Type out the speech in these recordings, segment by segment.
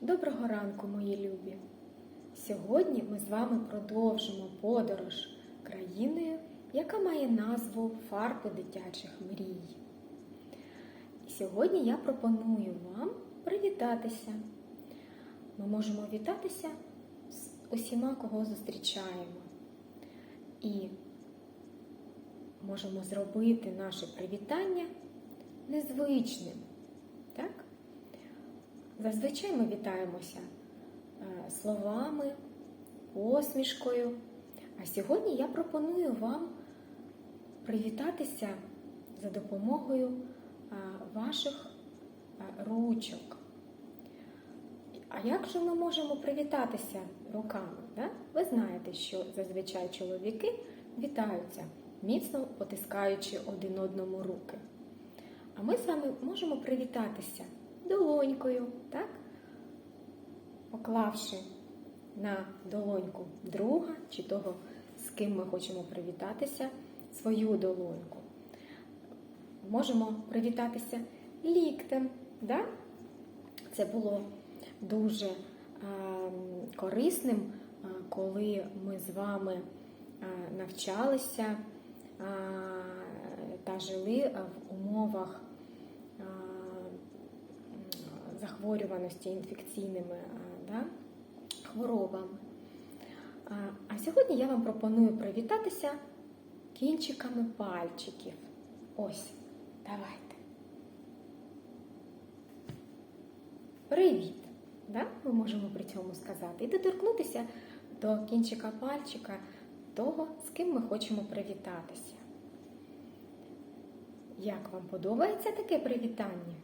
Доброго ранку, мої любі! Сьогодні ми з вами продовжимо подорож країною, яка має назву Фарби дитячих мрій. І сьогодні я пропоную вам привітатися. Ми можемо вітатися з усіма, кого зустрічаємо. І можемо зробити наше привітання незвичним. Так? Зазвичай ми вітаємося е, словами, посмішкою. А сьогодні я пропоную вам привітатися за допомогою е, ваших е, ручок. А як же ми можемо привітатися руками? Да? Ви знаєте, що зазвичай чоловіки вітаються, міцно потискаючи один одному руки. А ми з вами можемо привітатися долонькою, так? Поклавши на долоньку друга чи того, з ким ми хочемо привітатися, свою долоньку. Можемо привітатися ліктем. Да? Це було дуже корисним, коли ми з вами навчалися та жили в умовах захворюваності інфекційними е, да, хворобами. А, сьогодні я вам пропоную привітатися кінчиками пальчиків. Ось, давайте. Привіт! Да? Ми можемо при цьому сказати. І доторкнутися до кінчика пальчика того, з ким ми хочемо привітатися. Як вам подобається таке привітання?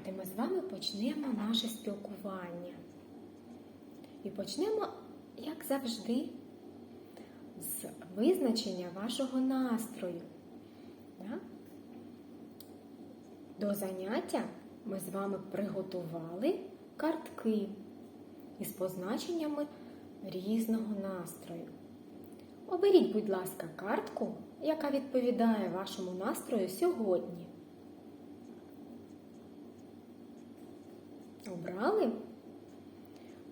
Давайте ми з вами почнемо наше спілкування. І почнемо, як завжди, з визначення вашого настрою. До заняття ми з вами приготували картки із позначеннями різного настрою. Оберіть, будь ласка, картку, яка відповідає вашому настрою сьогодні. Обрали?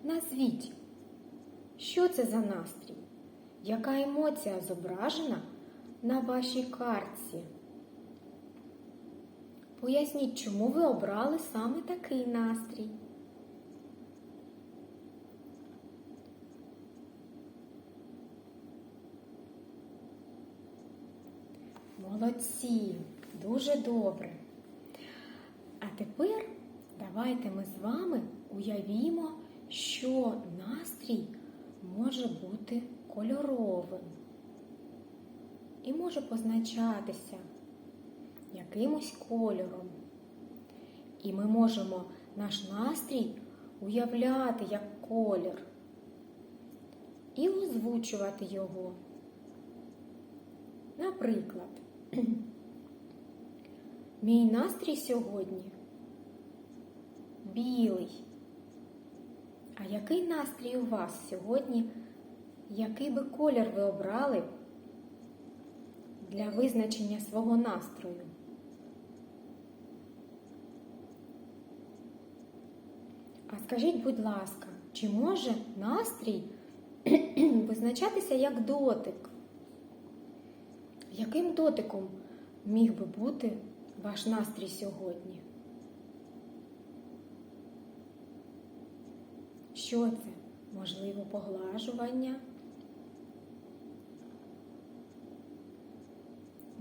Назвіть, що це за настрій? Яка емоція зображена на вашій картці? Поясніть, чому ви обрали саме такий настрій. Молодці, дуже добре. А тепер давайте ми з вами уявімо, що настрій може бути кольоровим і може позначатися якимось кольором. І ми можемо наш настрій уявляти як колір і озвучувати його. Наприклад, мій настрій сьогодні білий. А який настрій у вас сьогодні? Який би колір ви обрали для визначення свого настрою? А скажіть, будь ласка, чи може настрій визначатися як дотик? Яким дотиком міг би бути ваш настрій сьогодні? Що це? Можливо, поглажування?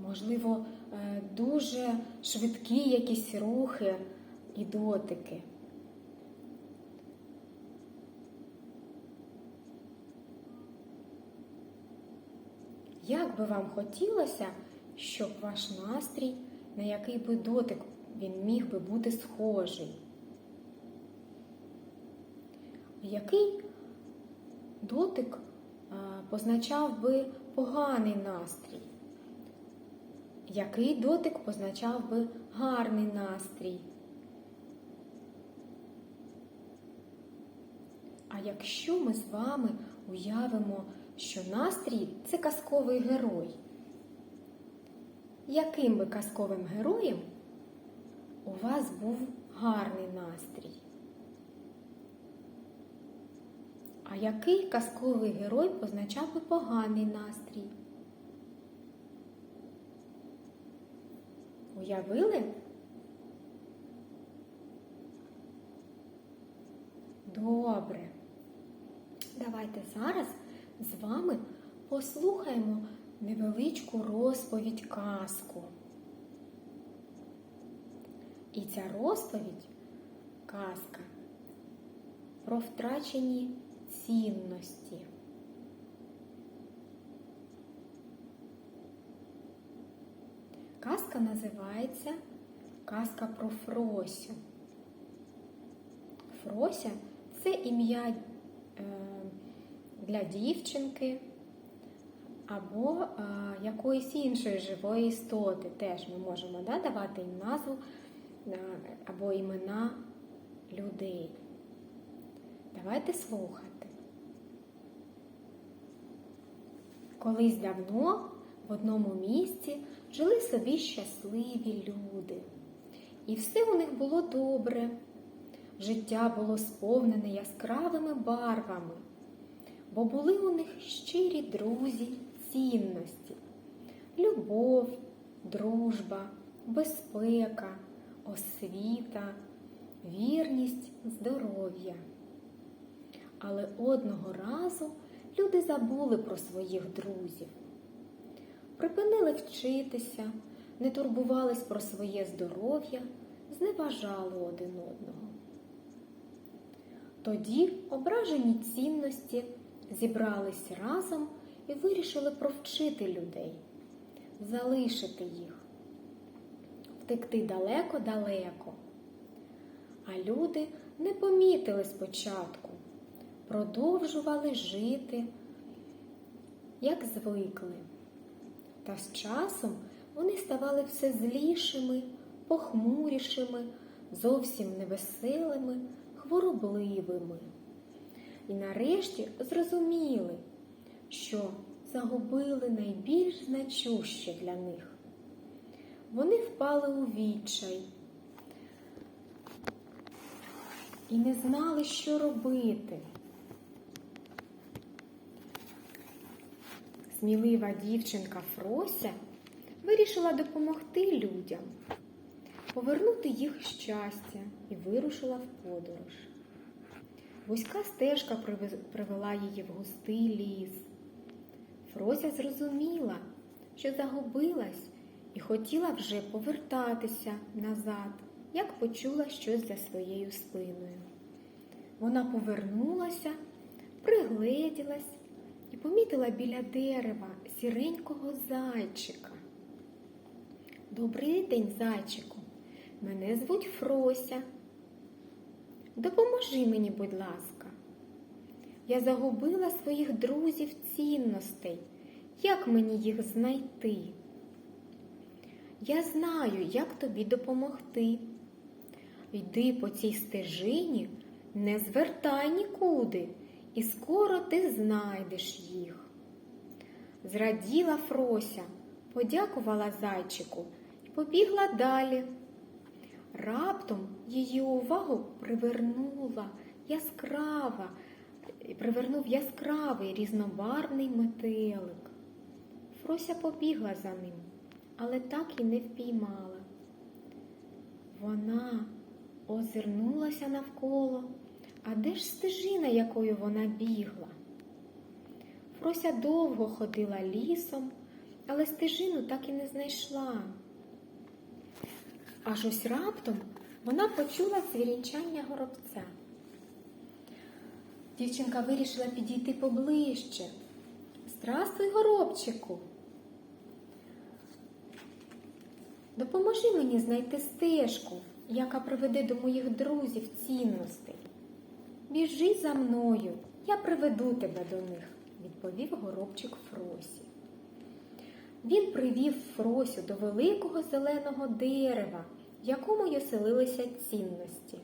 Можливо, е, дуже швидкі якісь рухи і дотики. Як би вам хотілося, щоб ваш настрій, на який би дотик він міг би бути схожий? Який дотик позначав би поганий настрій? Який дотик позначав би гарний настрій? А якщо ми з вами уявимо, що настрій це казковий герой, яким би казковим героєм у вас був гарний настрій. А який казковий герой позначав би поганий настрій? Уявили? Добре. Давайте зараз з вами послухаємо невеличку розповідь казку. І ця розповідь казка про втрачені цінності. Казка називається Казка про Фросю. Фрося це ім'я е, для дівчинки або е, якоїсь іншої живої істоти. Теж ми можемо да, давати їм назву е, або імена людей. Давайте слухати. Колись давно в одному місці жили собі щасливі люди. І все у них було добре. Життя було сповнене яскравими барвами, бо були у них щирі друзі, цінності, любов, дружба, безпека, освіта, вірність, здоров'я. Але одного разу люди забули про своїх друзів, припинили вчитися, не турбувались про своє здоров'я, зневажали один одного. Тоді ображені цінності зібрались разом і вирішили провчити людей, залишити їх, втекти далеко-далеко. А люди не помітили спочатку, продовжували жити, як звикли. Та з часом вони ставали все злішими, похмурішими, зовсім невеселими хворобливими. І нарешті зрозуміли, що загубили найбільш значуще для них. Вони впали у відчай і не знали, що робити. Смілива дівчинка Фрося вирішила допомогти людям повернути їх щастя і вирушила в подорож. Вузька стежка привела її в густий ліс. Фрося зрозуміла, що загубилась і хотіла вже повертатися назад, як почула щось за своєю спиною. Вона повернулася, пригледілась помітила біля дерева сіренького зайчика. Добрий день, зайчику! Мене звуть Фрося. Допоможи мені, будь ласка. Я загубила своїх друзів цінностей. Як мені їх знайти? Я знаю, як тобі допомогти. Йди по цій стежині, не звертай нікуди, і скоро ти знайдеш їх. Зраділа Фрося, подякувала зайчику і побігла далі. Раптом її увагу привернула яскрава, привернув яскравий різнобарвний метелик. Фрося побігла за ним, але так і не впіймала. Вона озирнулася навколо, а де ж стежина, якою вона бігла? Фрося довго ходила лісом, але стежину так і не знайшла. Аж ось раптом вона почула цвірінчання горобця. Дівчинка вирішила підійти поближче. Здравствуй, горобчику. Допоможи мені знайти стежку, яка приведе до моїх друзів цінностей. Біжи за мною, я приведу тебе до них, відповів горобчик Фросі. Він привів Фросю до великого зеленого дерева, в якому й оселилися цінності.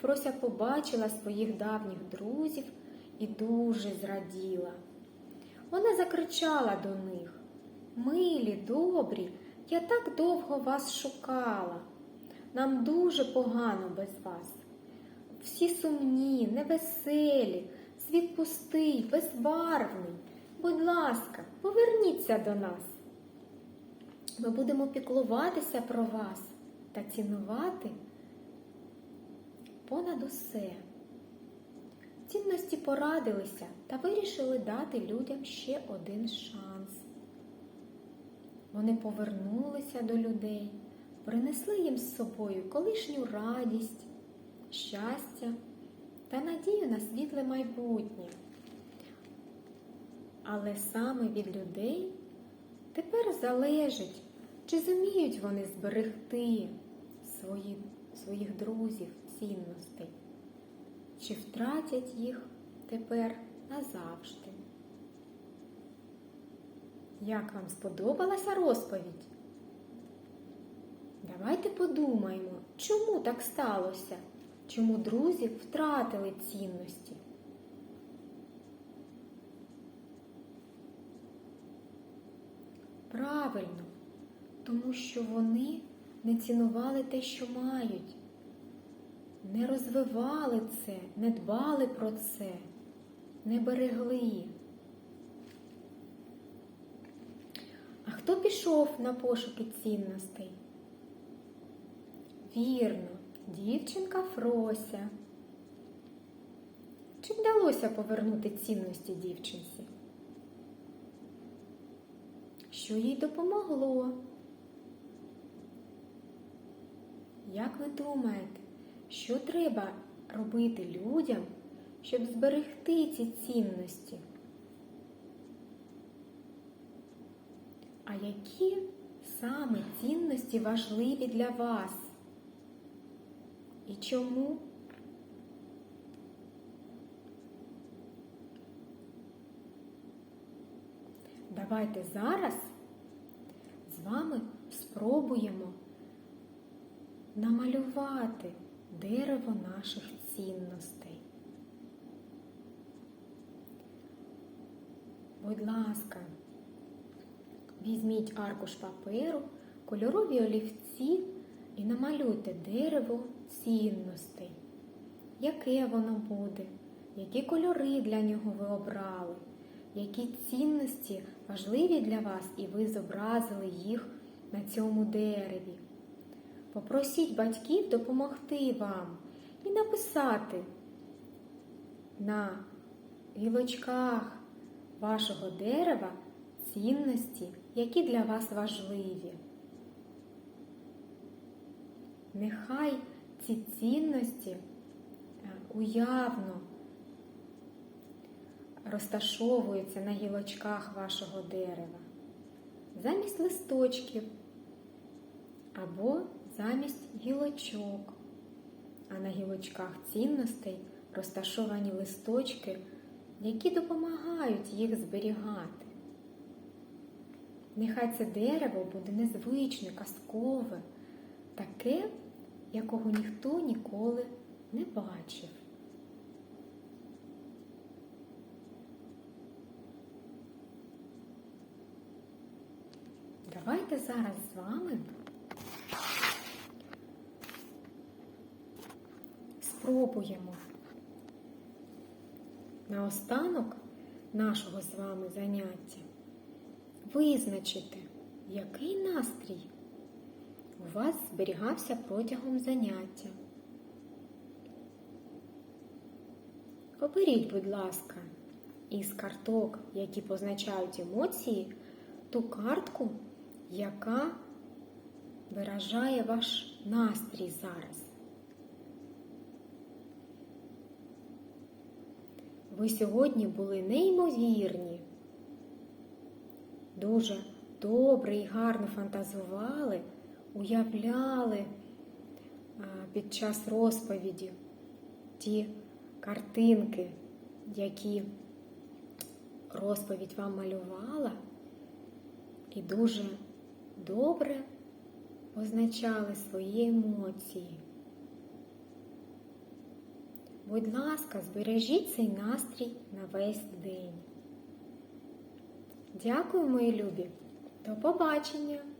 Фрося побачила своїх давніх друзів і дуже зраділа. Вона закричала до них Милі, добрі, я так довго вас шукала. Нам дуже погано без вас. Всі сумні, невеселі, світ пустий, безбарвний. Будь ласка, поверніться до нас. Ми будемо піклуватися про вас та цінувати понад усе. Цінності порадилися та вирішили дати людям ще один шанс. Вони повернулися до людей, принесли їм з собою колишню радість, щастя та надію на світле майбутнє. Але саме від людей тепер залежить, чи зуміють вони зберегти свої, своїх друзів, цінностей, чи втратять їх тепер назавжди. Як вам сподобалася розповідь? Давайте подумаємо, чому так сталося? Чому друзі втратили цінності? Правильно, тому що вони не цінували те, що мають, не розвивали це, не дбали про це, не берегли. А хто пішов на пошуки цінностей? Вірно, дівчинка Фрося. Чи вдалося повернути цінності дівчинці? Що їй допомогло? Як ви думаєте, що треба робити людям, щоб зберегти ці цінності? А які саме цінності важливі для вас? І чому? Давайте зараз з вами спробуємо намалювати дерево наших цінностей. Будь ласка, візьміть аркуш паперу, кольорові олівці і намалюйте дерево цінностей. Яке воно буде? Які кольори для нього ви обрали? Які цінності важливі для вас, і ви зобразили їх на цьому дереві? Попросіть батьків допомогти вам і написати на гілочках вашого дерева цінності, які для вас важливі. Нехай ці цінності е, уявно розташовуються на гілочках вашого дерева, замість листочків або замість гілочок. А на гілочках цінностей розташовані листочки, які допомагають їх зберігати. Нехай це дерево буде незвичне, казкове, таке, якого ніхто ніколи не бачив. Давайте зараз з вами спробуємо наостанок нашого з вами заняття визначити, який настрій у вас зберігався протягом заняття. Оберіть, будь ласка, із карток, які позначають емоції, ту картку, яка виражає ваш настрій зараз. Ви сьогодні були неймовірні, дуже добре і гарно фантазували, уявляли під час розповіді ті картинки, які розповідь вам малювала, і дуже добре позначали свої емоції. Будь ласка, збережіть цей настрій на весь день. Дякую, мої любі. До побачення!